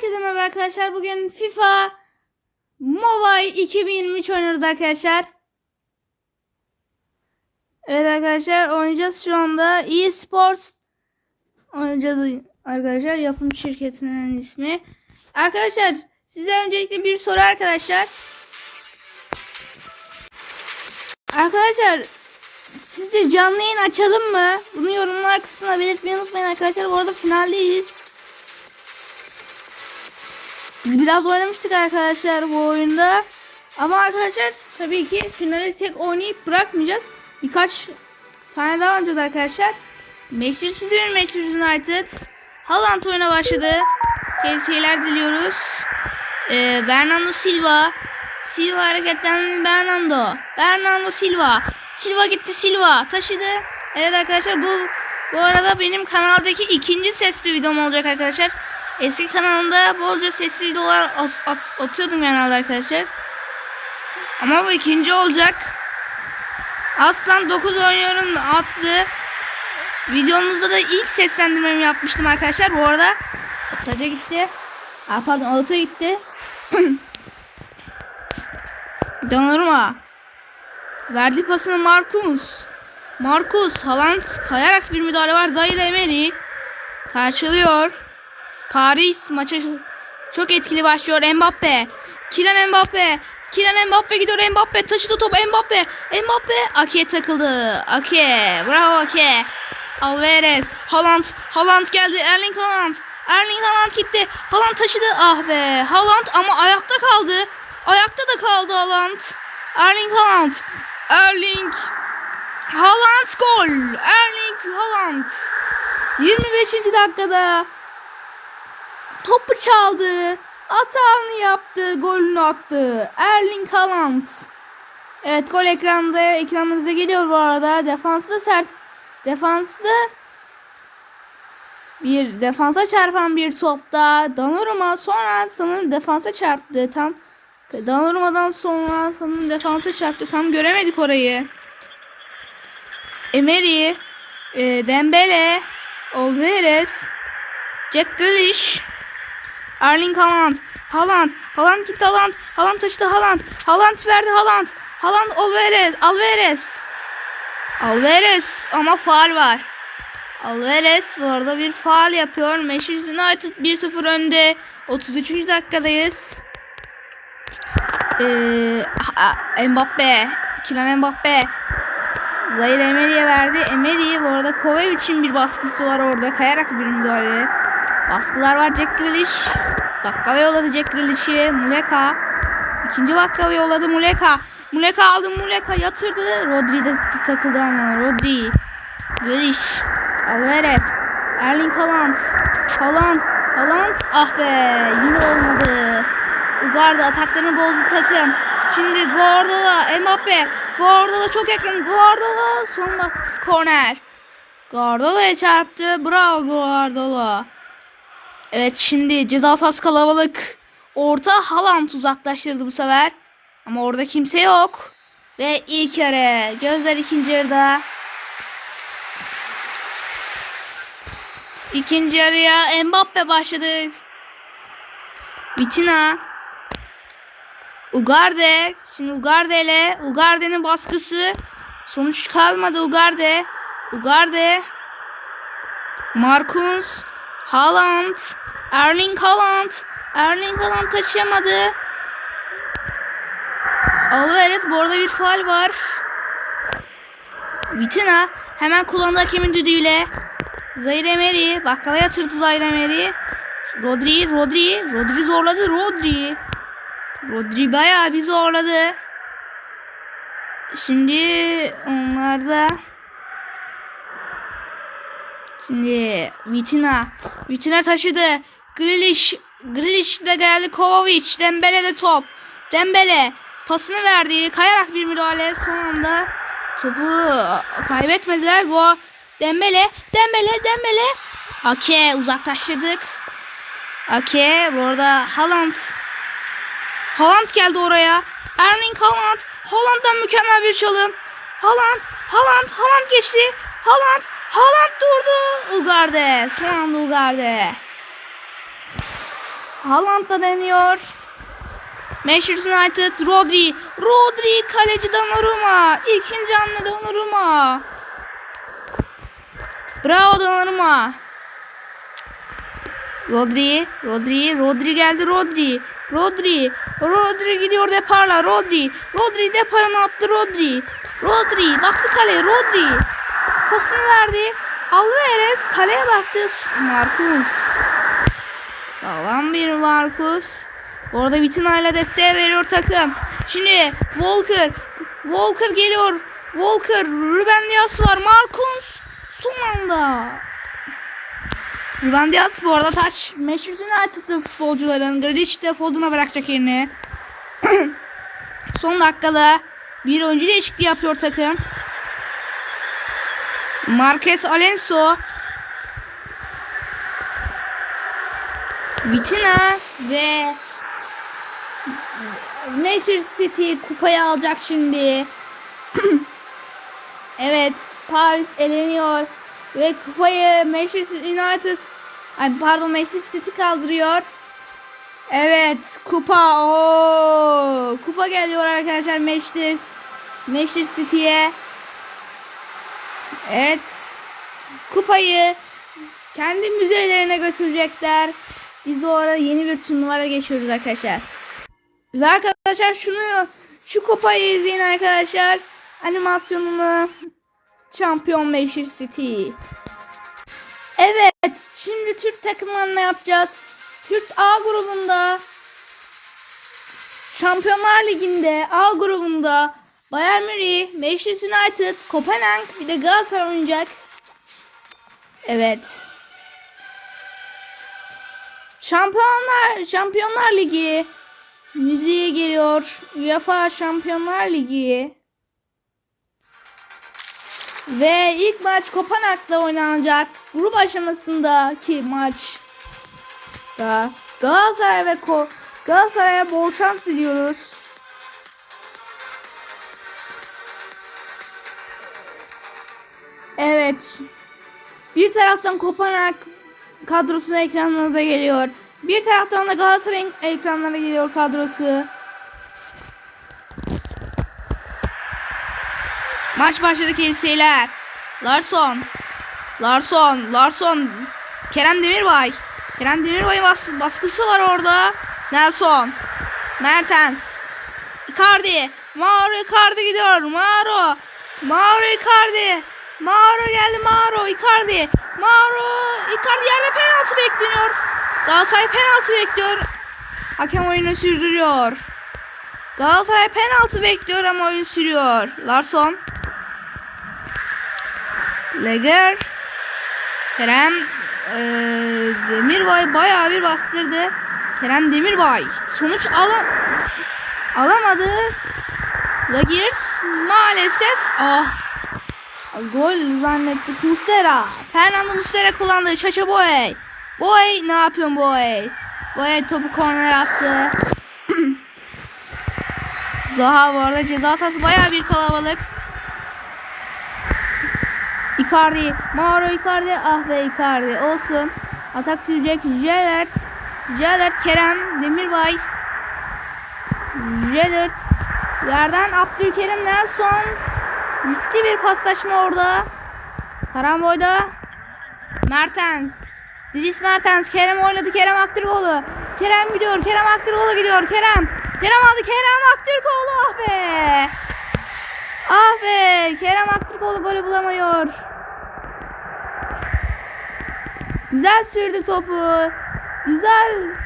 Herkese merhaba arkadaşlar. Bugün FIFA Mobile 2023 oynuyoruz arkadaşlar. Evet arkadaşlar oynayacağız şu anda. eSports oynayacağız arkadaşlar. Yapım şirketinin ismi. Arkadaşlar size öncelikle bir soru arkadaşlar. Arkadaşlar sizce canlı yayın açalım mı? Bunu yorumlar kısmına belirtmeyi unutmayın arkadaşlar. Bu arada finaldeyiz. Biz biraz oynamıştık arkadaşlar bu oyunda. Ama arkadaşlar tabii ki finale tek oynayıp bırakmayacağız. Birkaç tane daha oynayacağız arkadaşlar. Manchester City ve Manchester United. Haaland oyuna başladı. Şeyler diliyoruz. Ee, Bernardo Silva. Silva hareketten Bernardo. Bernardo Silva. Silva gitti Silva. Taşıdı. Evet arkadaşlar bu bu arada benim kanaldaki ikinci sesli videom olacak arkadaşlar. Eski kanalımda bolca sesli videolar at, at- atıyordum genelde arkadaşlar. Ama bu ikinci olacak. Aslan 9 oynuyorum attı. Videomuzda da ilk seslendirmemi yapmıştım arkadaşlar. Bu arada taca gitti. Aa, pardon auto gitti. Donnarumma. Verdi pasını Marcus. Marcus Haaland kayarak bir müdahale var. Zaire Emery karşılıyor. Paris maça çok etkili başlıyor. Mbappe. Kylian Mbappe. Kylian Mbappe gidiyor. Mbappe taşıdı top. Mbappe. Mbappe. Ake takıldı. Ake. Bravo Ake. Alvarez. Haaland. Haaland geldi. Erling Haaland. Erling Haaland gitti. Haaland taşıdı. Ah be. Haaland ama ayakta kaldı. Ayakta da kaldı Haaland. Erling Haaland. Erling Haaland gol. Erling Haaland. 25. dakikada topu çaldı. Atağını yaptı. Golünü attı. Erling Haaland. Evet gol ekranda ekranımıza geliyor bu arada. Defansı sert. Defansta bir defansa çarpan bir topta Donnarumma sonra sanırım defansa çarptı. Tam Donnarumma'dan sonra sanırım defansa çarptı. Tam göremedik orayı. Emery, e, Dembele, Alvarez, Jack Grealish, Erling Haaland, Haaland, Haaland gitti Haaland, Haaland taşıdı Haaland, Haaland verdi Haaland, Haaland Alvarez, Alvarez, Alvarez ama faal var. Alvarez bu arada bir faal yapıyor. Manchester United 1-0 önde. 33. dakikadayız. Ee, Mbappe, Kylian Mbappe, Zahir Emery'e verdi. Emery bu arada Kovacic'in bir baskısı var orada. Kayarak bir müdahale. Baskılar var Jack Grealish. Bakkala yolladı Jack Grealish'i. Muleka. İkinci bakkala yolladı Muleka. Muleka aldı Muleka yatırdı. Rodri de takıldı ama. Rodri. Grealish. Alvarez. Erling Haaland. Haaland. Haaland. Ah be. Yine olmadı. Ugarda ataklarını bozdu takım. Şimdi Guardiola, Mbappe. Guardiola çok yakın. Guardiola son baskısı korner. Guardiola'ya çarptı. Bravo Guardiola. Evet şimdi ceza sahası kalabalık. Orta Haaland uzaklaştırdı bu sefer. Ama orada kimse yok. Ve ilk yarı. Gözler ikinci yarıda. İkinci yarıya Mbappe başladı. Vitina. Ugarde. Şimdi Ugarde ile Ugarde'nin baskısı. Sonuç kalmadı Ugarde. Ugarde. Marcus. Haaland. Erling Haaland. Erling Haaland taşıyamadı. Alvarez bu arada bir faal var. Vitina hemen kullandı hakemin düdüğüyle. Zaire Emery. Bakkala yatırdı Zaire Emery. Rodri, Rodri. Rodri zorladı. Rodri. Rodri bayağı bir zorladı. Şimdi onlar da Şimdi Vitina Vitina taşıdı. Grealish Grealish de geldi. Kovacic Dembele de top. Dembele pasını verdi. Kayarak bir müdahale son anda topu kaybetmediler. Bu Dembele Dembele Dembele Ake uzaklaştırdık. Ake bu arada Haaland Haaland geldi oraya. Erling Haaland. Haaland'dan mükemmel bir çalım. Haaland. Haaland. Haaland geçti. Haaland. Haaland durdu. Ugarde. Son anda Ugarde. Haaland da deniyor. Manchester United Rodri. Rodri kaleci Donnarumma. İkinci hamle Donnarumma. Bravo Donnarumma. Rodri, Rodri, Rodri geldi Rodri. Rodri, Rodri gidiyor deparla Rodri. Rodri deparını attı Rodri. Rodri baktı kaleye Rodri. Pasını verdi. Alvarez kaleye baktı. Marcus. Sağlam bir Marcus. Orada Vitina ile desteğe veriyor takım. Şimdi Walker. Walker geliyor. Walker. Ruben Dias var. Marcus. Son anda. Ruben Dias bu arada taş. Manchester United'lı futbolcuların. Grealish de Foden'a bırakacak yerini. Son dakikada bir oyuncu değişikliği yapıyor takım. Marquez Alonso Vitina ve Manchester City kupayı alacak şimdi. evet, Paris eleniyor ve kupayı Manchester United ay pardon Manchester City kaldırıyor. Evet, kupa. Oo! Kupa geliyor arkadaşlar Manchester Manchester City'ye. Evet. Kupayı kendi müzelerine götürecekler. Biz de orada yeni bir turnuvaya geçiyoruz arkadaşlar. Ve arkadaşlar şunu şu kupayı izleyin arkadaşlar. Animasyonunu Şampiyon Manchester City. Evet, şimdi Türk takımlarına yapacağız. Türk A grubunda Şampiyonlar Ligi'nde A grubunda Bayern Münih, Manchester United, Kopenhag bir de Galatasaray oynayacak. Evet. Şampiyonlar Şampiyonlar Ligi müziğe geliyor. UEFA Şampiyonlar Ligi. Ve ilk maç Kopenhag'da oynanacak. Grup aşamasındaki maç da Galatasaray ve Ko Galatasaray'a bol şans diliyoruz. Evet. Bir taraftan Kopenhag kadrosu ekranlarınıza geliyor. Bir taraftan da Galatasaray'ın ekranlara geliyor kadrosu. Maç başladı seyirciler. Larson. Larson. Larson. Kerem Demirbay. Kerem Demirbay'ın bas baskısı var orada. Nelson. Mertens. Icardi. Mauro Icardi gidiyor. Mauro. Mauro Icardi. Mauro geldi Mauro Icardi. Mauro Icardi yerde penaltı bekleniyor. Galatasaray penaltı bekliyor. Hakem oyunu sürdürüyor. Galatasaray penaltı bekliyor ama oyun sürüyor. Larson. Leger. Kerem eee Demirbay bayağı bir bastırdı. Kerem Demirbay sonuç ala alamadı. Lagirs maalesef ah gol zannettik Mustera. Fernando Mustera kullandı. Şaşa Boy. Boy ne yapıyorsun Boy? Boy topu korner attı. Zaha bu arada ceza sahası bayağı bir kalabalık. Icardi, Mauro Icardi, ah be Icardi olsun. Atak sürecek Jelert, Jelert Kerem Demirbay, Jelert yerden Abdülkerim'den son riskli bir paslaşma orada. Karamboy'da Mertens, Dries Mertens, Kerem oynadı Kerem Aktürkoğlu. Kerem gidiyor, Kerem Aktürkoğlu gidiyor, Kerem. Kerem aldı, Kerem Aktürkoğlu ah be. Ah be, Kerem Aktürkoğlu golü bulamıyor. Güzel sürdü topu. Güzel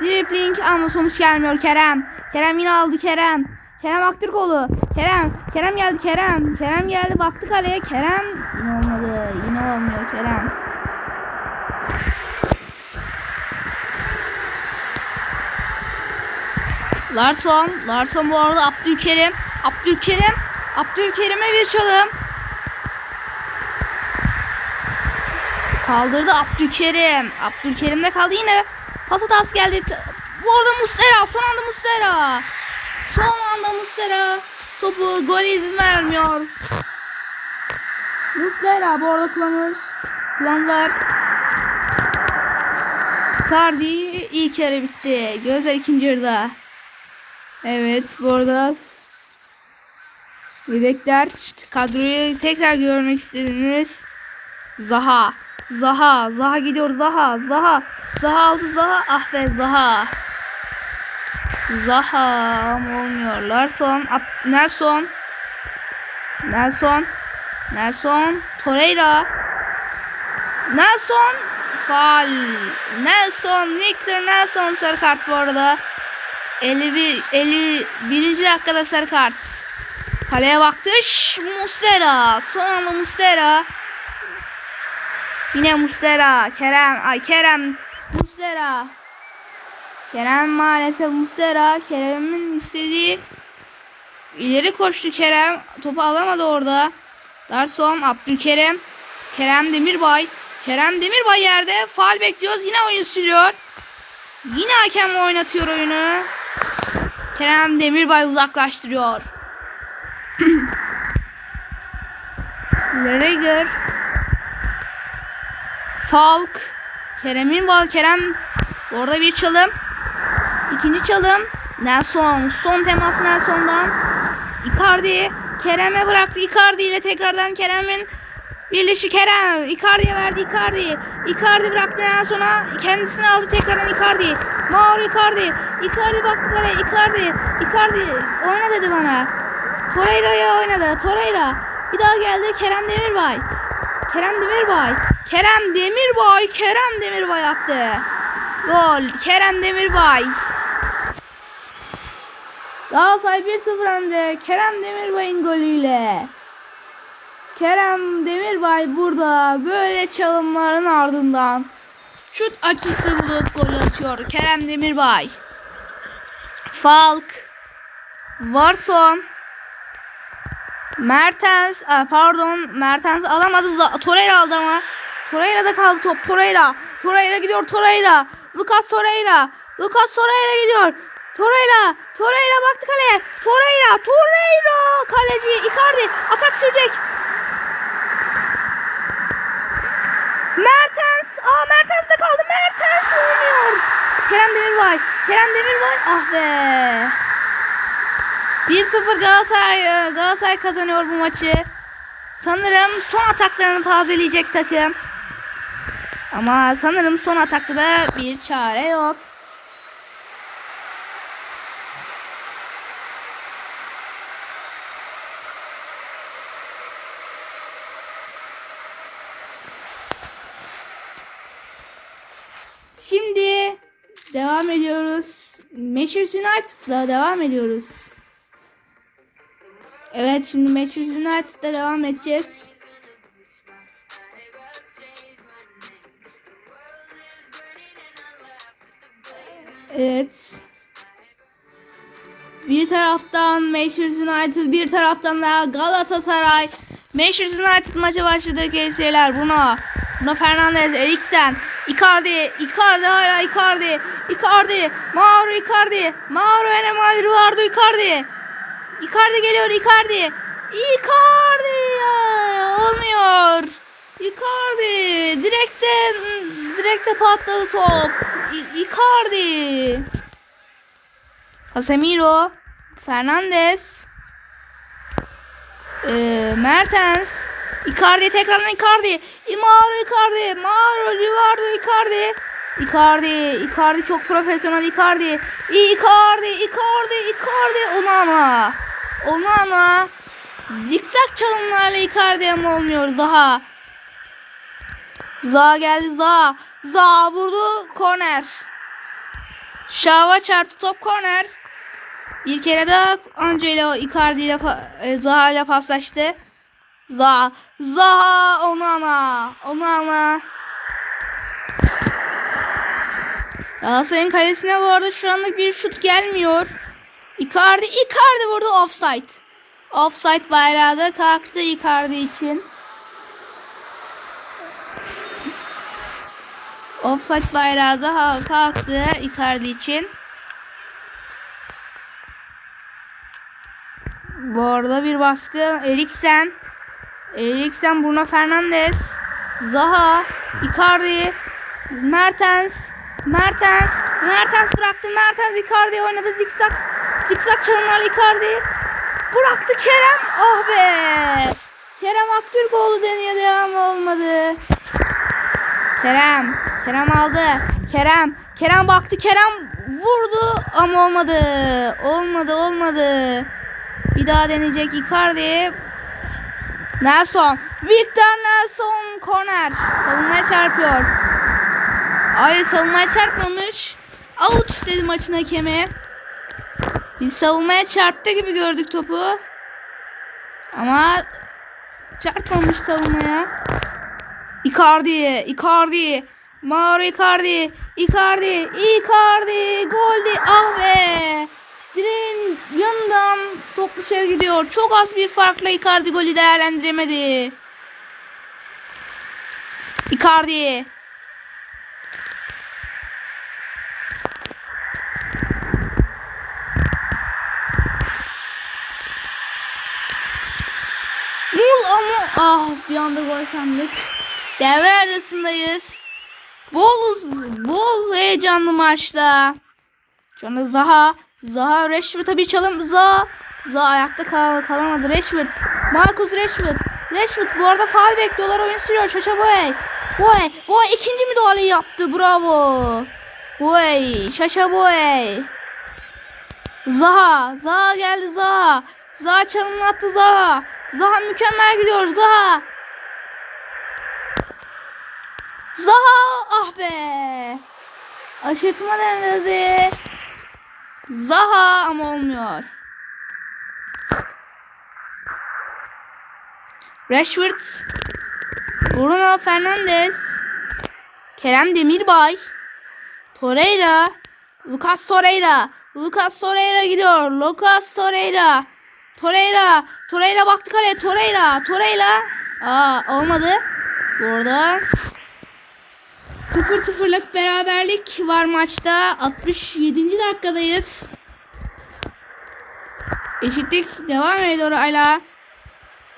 dribbling ama sonuç gelmiyor Kerem. Kerem yine aldı Kerem. Kerem Aktürkoğlu. Kerem. Kerem geldi Kerem. Kerem geldi baktı kaleye. Kerem yine olmadı. Yine olmuyor Kerem. Larson. Larson bu arada Abdülkerim. Abdülkerim. Abdülkerim'e bir çalım. Kaldırdı Abdülkerim. Abdülkerim de kaldı yine. Pas geldi. Bu arada Mustera. Son anda Mustera. Son anda Mustera. Topu gole izin vermiyor. Mustera bu arada kullanılır. Kullandılar. Icardi ilk yarı bitti. Gözler ikinci yarıda. Evet bu arada Yedekler kadroyu tekrar görmek istediniz. Zaha. Zaha. Zaha gidiyor. Zaha. Zaha. Zaha aldı. Zaha. Ah be Zaha. Zaha olmuyor. Larson. Nelson. Nelson. Nelson. Torreira. Nelson. Faal. Nelson. Victor Nelson sarı kart bu arada. 51 51. dakikada sarı kart. Kaleye baktı. Şş, Mustera. Son anda Mustera. Yine Mustera. Kerem. Ay Kerem. Mustera. Kerem maalesef Mustera. Kerem'in istediği ileri koştu Kerem. Topu alamadı orada. Darson. Abdülkerem. Kerem Demirbay. Kerem Demirbay yerde. Faal bekliyoruz. Yine oyun sürüyor. Yine hakem oynatıyor oyunu. Kerem Demirbay uzaklaştırıyor. Lereger. Falk. Kerem'in var. Kerem orada bir çalım. İkinci çalım. Nelson. Son temas Nelson'dan. Icardi. Kerem'e bıraktı. Icardi ile tekrardan Kerem'in birleşi Kerem. Icardi'ye verdi Icardi. Icardi bıraktı Nelson'a. Kendisini aldı tekrardan Icardi. Mauro Icardi. Icardi baktı kaleye. Icardi. Icardi. Oyna dedi bana. Torreira'ya oynadı. Torreira. Bir daha geldi Kerem Demirbay. Kerem Demirbay. Kerem Demirbay. Kerem Demirbay attı. Gol. Kerem Demirbay. Galatasaray 1-0 önde. Kerem Demirbay'ın golüyle. Kerem Demirbay burada böyle çalımların ardından şut açısı bulup gol atıyor. Kerem Demirbay. Falk. Varson. Mertens, ah, pardon Mertens alamadı. Torreira aldı ama. Torreira'da kaldı top. Torreira. Torreira gidiyor Torreira. Lucas Torreira. Lucas Torreira gidiyor. Torreira. Torreira baktı kaleye. Torreira. Torreira. Kaleci Icardi. Atak sürecek. Mertens. Aa Mertens de kaldı. Mertens oynuyor. Kerem Demirbay. Kerem Demirbay. Ah be. 1-0 Galatasaray, e, Galatasaray kazanıyor bu maçı. Sanırım son ataklarını tazeleyecek takım. Ama sanırım son atakta da bir çare yok. Şimdi devam ediyoruz. Manchester United'la devam ediyoruz. Evet şimdi Manchester United'da devam edeceğiz. Evet. Bir taraftan Manchester United, bir taraftan da Galatasaray. Manchester United maçı başladı keyifler. Bruno, Bruno Fernandes, Eriksen, Icardi, Icardi hala Icardi, Icardi, Mauro Icardi, Mauro Enemali, Eduardo Icardi. Icardi geliyor Icardi. Icardi ya, olmuyor. Icardi direkte direkte patladı top. I- Icardi. Casemiro, Fernandes, ee, Mertens, Icardi tekrardan Icardi, Mauro Icardi, Mauro Rivardo Icardi. Icardi, Icardi çok profesyonel Icardi. Icardi, Icardi, Icardi. Onana. Onana. Zikzak çalımlarla Icardi ama olmuyor Zaha. Zaha geldi Zaha. Zaha vurdu. Korner. Şava çarptı top korner. Bir kere daha Angelo Icardi ile e, Zaha ile paslaştı. Zaha. Zaha Onana. Onana. Galatasaray'ın kalesine bu arada şu anlık bir şut gelmiyor. Icardi, Icardi vurdu offside. Offside bayrağı da kalktı Icardi için. Offside bayrağı da kalktı Icardi için. Bu arada bir baskı Eriksen. Eriksen, Bruno Fernandes, Zaha, Icardi, Mertens, Mertens. Mertens bıraktı. Mertens Icardi oynadı. Zikzak. Zikzak çalımlarla Icardi. Bıraktı Kerem. Oh be. Kerem Aktürkoğlu deniyordu ama olmadı. Kerem. Kerem aldı. Kerem. Kerem baktı. Kerem vurdu ama olmadı. Olmadı olmadı. Bir daha deneyecek Icardi. Nelson. Victor Nelson korner. Savunmaya çarpıyor. Ay savunmaya çarpmamış. Out dedi maçın hakemi. Biz savunmaya çarptı gibi gördük topu. Ama çarpmamış savunmaya. Icardi, Icardi, Mauro Icardi, Icardi, Icardi, gol de ah be. Direğin yanından top dışarı gidiyor. Çok az bir farkla Icardi golü değerlendiremedi. Icardi. Mul ama ah bir anda gol sandık. Devre arasındayız. Bol bol heyecanlı maçta. Şu anda Zaha Zaha Rashford'a bir çalım. Zaha Zaha ayakta kal kalamadı. Rashford Marcus Rashford. Rashford bu arada faal bekliyorlar oyun sürüyor. Şaşa Boy Boy Boy ikinci müdahale yaptı. Bravo. Boy Şaşa Boy Zaha Zaha geldi Zaha. Zaha çalımını attı Zaha. Zaha mükemmel gidiyor Zaha. Zaha ah be. Aşırtma denedi Zaha ama olmuyor. Rashford, Bruno Fernandes, Kerem Demirbay, Torreira, Lucas Torreira, Lucas Torreira gidiyor. Lucas Torreira, Torreira, Torreira baktı kaleye. Torreira, Torreira. Aa olmadı. Bu arada 0-0'lık beraberlik var maçta. 67. dakikadayız. Eşitlik devam ediyor hala.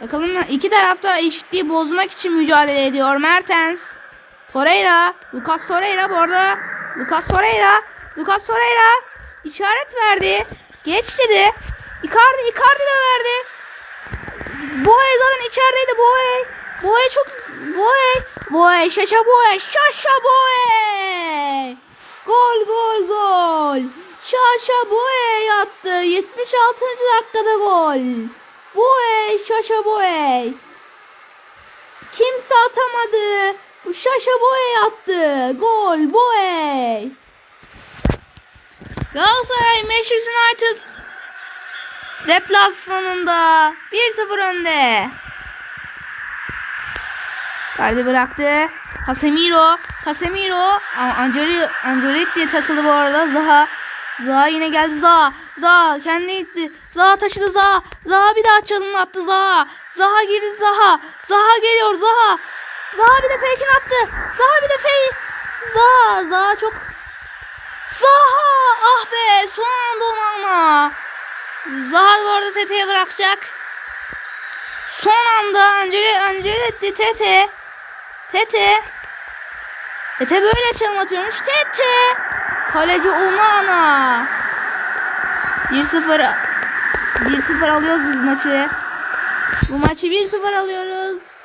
Bakalım iki tarafta eşitliği bozmak için mücadele ediyor. Mertens, Torreira, Lucas Torreira bu arada. Lucas Torreira, Lucas Torreira işaret verdi. Geç dedi. Icardi, Icardi de verdi. Boye zaten içerideydi Boye. Boye çok Boye. Boye şaşa Boye. Şaşa Boye. Gol gol gol. Şaşa Boye yattı. 76. dakikada gol. Boye şaşa Boye. Kimse atamadı. Bu Şaşa Boye yattı. Gol Boye. Galatasaray Manchester United deplasmanında 1-0 önde. Verdi bıraktı. Casemiro. Casemiro. Angeletti takıldı bu arada. Zaha. Zaha yine geldi Zaha. Zaha kendi gitti. Zaha taşıdı Zaha. Zaha bir daha çalımını attı Zaha. Zaha girdi Zaha. Zaha geliyor Zaha. Zaha bir de fake'ini attı. Zaha bir de fake. Zaha. Zaha çok. Zaha. Ah be. Son anda Onana. Zaha bu arada Tete'ye bırakacak. Son anda Angeli, Angeletti Tete. Tete. Böyle çalım atıyormuş. Tete. Kaleci Onana. 1-0 1-0 alıyoruz biz maçı. Bu maçı 1-0 alıyoruz.